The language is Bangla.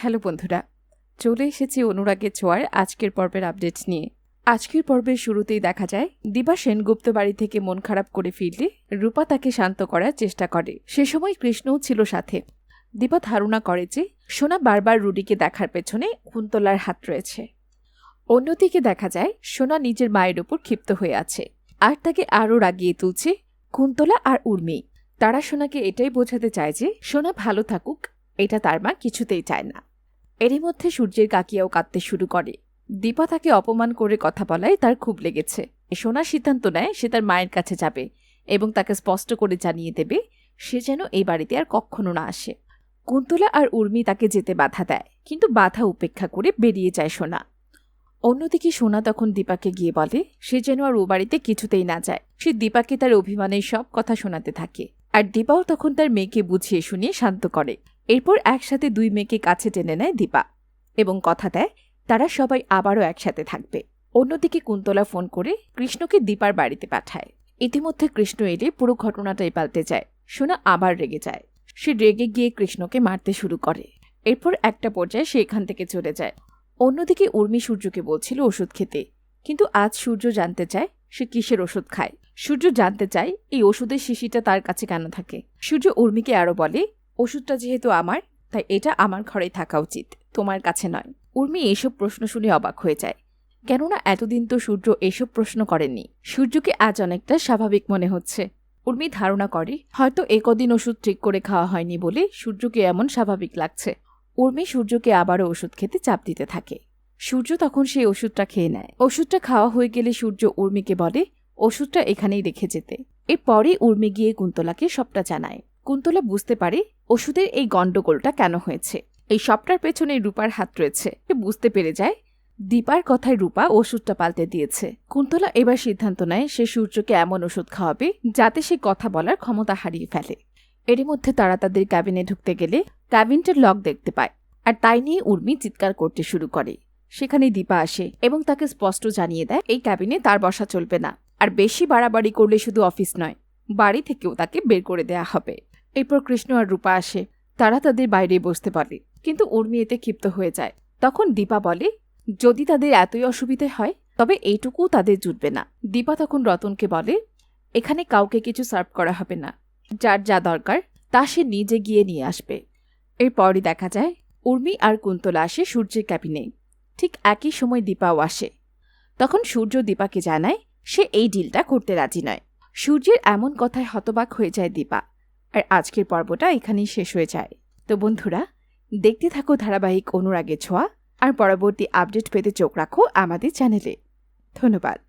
হ্যালো বন্ধুরা, চলে এসেছি অনুরাগের ছোঁয়ার আজকের পর্বের আপডেট নিয়ে। আজকের পর্বের শুরুতেই দেখা যায়, দিবা সেনগুপ্ত বাড়ি থেকে মন খারাপ করে ফিরলে রূপা তাকে শান্ত করার চেষ্টা করে। সে সময় কৃষ্ণও ছিল সাথে। দিবা ধারণা করে যে, সোনা বারবার রুডিকে দেখার পেছনে কুন্তলার হাত রয়েছে। অন্যদিকে দেখা যায়, সোনা নিজের মায়ের ওপর ক্ষিপ্ত হয়ে আছে। আর তাকে আরও রাগিয়ে তুলছে কুন্তলা আর উর্মি। তারা সোনাকে এটাই বোঝাতে চায় যে, সোনা ভালো থাকুক, এটা তার মা কিছুতেই চায় না। এরই মধ্যে সূর্যের কাকিয়াও কাঁদতে শুরু করে। দীপা তাকে অপমান করে কথা বলায় তার খুব লেগেছে। সোনা সিদ্ধান্ত নেয় সে তার মায়ের কাছে যাবে এবং তাকে স্পষ্ট করে জানিয়ে দেবে সে যেন এই বাড়িতে আর কখনো না আসে। কুন্তলা আর উর্মি তাকে যেতে বাধা দেয়, কিন্তু বাধা উপেক্ষা করে বেরিয়ে যায় সোনা। অন্যদিকে সোনা তখন দীপাকে গিয়ে বলে, সে যেন আর ও বাড়িতে কিছুতেই না যায়। সে দীপাকে তার অভিমানের সব কথা শোনাতে থাকে। আর দীপাও তখন তার মেয়েকে বুঝিয়ে শুনিয়ে শান্ত করে। এরপর একসাথে দুই মেয়েকে কাছে টেনে নেয় দীপা এবং কথা দেয়, তারা সবাই আবারও একসাথে থাকবে। অন্যদিকে কুন্তলা ফোন করে কৃষ্ণকে দীপার বাড়িতে পাঠায়। ইতিমধ্যে কৃষ্ণ এলে পুরো ঘটনাটাই পাল্টে যায়, সোনা আবার রেগে যায়। সে রেগে গিয়ে কৃষ্ণকে মারতে শুরু করে। এরপর একটা পর্যায়ে সে এখান থেকে চলে যায়। অন্যদিকে উর্মি সূর্যকে বলছিল ওষুধ খেতে, কিন্তু আজ সূর্য জানতে চায় সে কিসের ওষুধ খায়। সূর্য জানতে চায় এই ওষুধের শিশিটা তার কাছে কেন থাকে? সূর্য উর্মিকে আরও বলে ওষুধটা যেহেতু আমার, তাই এটা আমার ঘরেই থাকা উচিত, তোমার কাছে নয়। উর্মি এসব প্রশ্ন শুনে অবাক হয়ে যায়। কেননা এতদিন তো সূর্য এসব প্রশ্ন করেনি সূর্যকে আজ অনেকটা স্বাভাবিক মনে হচ্ছে। উর্মি ধারণা করে, হয়তো একদিন ওষুধ ঠিক করে খাওয়া হয়নি বলে সূর্যকে এমন স্বাভাবিক লাগছে। উর্মি সূর্যকে আবারও ওষুধ খেতে চাপ দিতে থাকে। সূর্য তখন সেই ওষুধটা খেয়ে নেয়। ওষুধটা খাওয়া হয়ে গেলে সূর্য উর্মিকে বলে, ওষুধটা এখানেই রেখে যেতে। এরপরে উর্মি গিয়ে কুন্তলাকে সবটা জানায়। কুন্তলা বুঝতে পারে ওষুধের এই গণ্ডগোলটা কেন হয়েছে। এই সবটার পেছনে রূপার হাত রয়েছে। বুঝতে পেরে যায়, দীপার কথায় রূপা ওষুধটা পাল্টে দিয়েছে। কুন্তলা এবার সিদ্ধান্ত নেয় সে সূর্যকে এমন ওষুধ খাওয়াবে যাতে সে কথা বলার ক্ষমতা হারিয়ে ফেলে। এরই মধ্যে তারা তাদের ক্যাবিনে ঢুকতে গেলে ক্যাবিনটার লক দেখতে পায় আর তাই নিয়ে উর্মি চিৎকার করতে শুরু করে। সেখানে দীপা আসে এবং তাকে স্পষ্ট জানিয়ে দেয়, এই ক্যাবিনে তার বসা চলবে না। আর বেশি বাড়াবাড়ি করলে শুধু অফিস নয়, বাড়ি থেকেও তাকে বের করে দেয়া হবে। এরপর কৃষ্ণ আর রূপা আসে। তারা তাদের বাইরে বসতে পারে। কিন্তু উর্মি এতে ক্ষিপ্ত হয়ে যায়। তখন দীপা বলে, যদি তাদের এতই অসুবিধে হয়, তবে এইটুকু তাদের জুটবে না। দীপা তখন রতনকে বলে, এখানে কাউকে কিছু সার্ভ করা হবে না। যার যা দরকার, তা সে নিজে গিয়ে নিয়ে আসবে। এরপরই দেখা যায়, উর্মি আর কুন্তলা আসে সূর্যের ক্যাবিনে ঠিক একই সময় দীপাও আসে। তখন সূর্য দীপাকে জানায়, সে এই ডিলটা করতে রাজি নয়। সূর্যের এমন কথায় হতবাক হয়ে যায় দীপা। আর আজকের পর্বটা এখানেই শেষ হয়ে যায়। তো বন্ধুরা, দেখতে থাকো ধারাবাহিক অনুরাগের ছোঁয়া, আর পরবর্তী আপডেট পেতে চোখ রাখো আমাদের চ্যানেলে। ধন্যবাদ।